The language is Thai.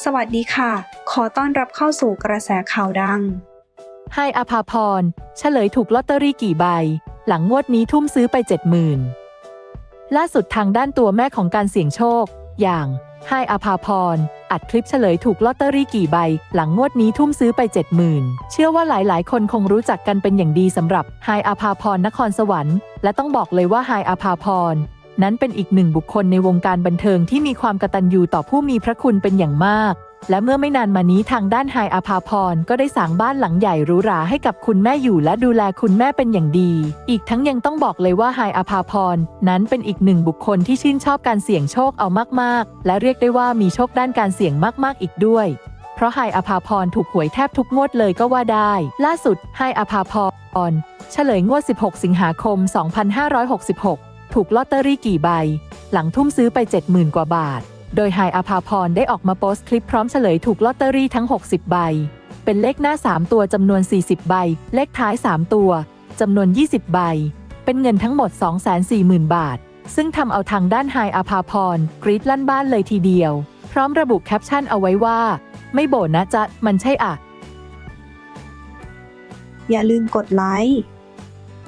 สวัสดีค่ะ ขอต้อนรับเข้าสู่กระแสข่าวดัง ให้อภาพร เฉลยถูกลอตเตอรี่กี่ใบ หลังงวดนี้ทุ่มซื้อไปเจ็ดหมื่นล่าสุดทางด้านตัวแม่ของการเสี่ยงโชค อย่างให้อภาพร อัดคลิปเฉลยถูกลอตเตอรี่กี่ใบ หลังงวดนี้ทุ่มซื้อไปเจ็ดหมื่นเชื่อว่าหลายๆ คนคงรู้จักกันเป็นอย่างดีสำหรับไฮอาภาพรนครสวรรค์ และต้องบอกเลยว่าไฮอาภาพร นั้นเป็นอีกหนึ่งบุคคลในวงการบันเทิงที่มีความกตัญญูต่อผู้มีพระคุณเป็นอย่างมาก และเมื่อไม่นานมานี้ทางด้านไฮอาภาพรก็ได้สร้างบ้านหลังใหญ่หรูหราให้กับคุณแม่อยู่และดูแลคุณแม่เป็นอย่างดี อีกทั้งยังต้องบอกเลยว่าไฮอาภาพรนั้นเป็นอีกหนึ่งบุคคลที่ชื่นชอบการเสี่ยงโชคเอามากๆ และเรียกได้ว่ามีโชคด้านการเสี่ยงมากๆ อีกด้วย เพราะไฮอาภาพรถูกหวยแทบทุกงวดเลยก็ว่าได้ ล่าสุดไฮอาภาพรเฉลยงวด 16 สิงหาคม 2566 ถูกลอตเตอรี่กี่ใบ หลังทุ่มซื้อไป 70,000 กว่าบาท โดยไฮอาภาพรได้ออกมาโพสต์คลิปพร้อมเฉลยถูกลอตเตอรี่ทั้ง 60 ใบ เป็นเลขหน้า 3 ตัวจำนวน 40 ใบ เลขท้าย 3 ตัวจำนวน 20 ใบ เป็นเงินทั้งหมด 240,000 บาท ซึ่งทำเอาทางด้านไฮอาภาพรกรีดลั่นบ้านเลยทีเดียว พร้อมระบุแคปชั่นเอาไว้ว่า ไม่โบนนะจ๊ะ มันใช่อะอย่าลืมกดไลค์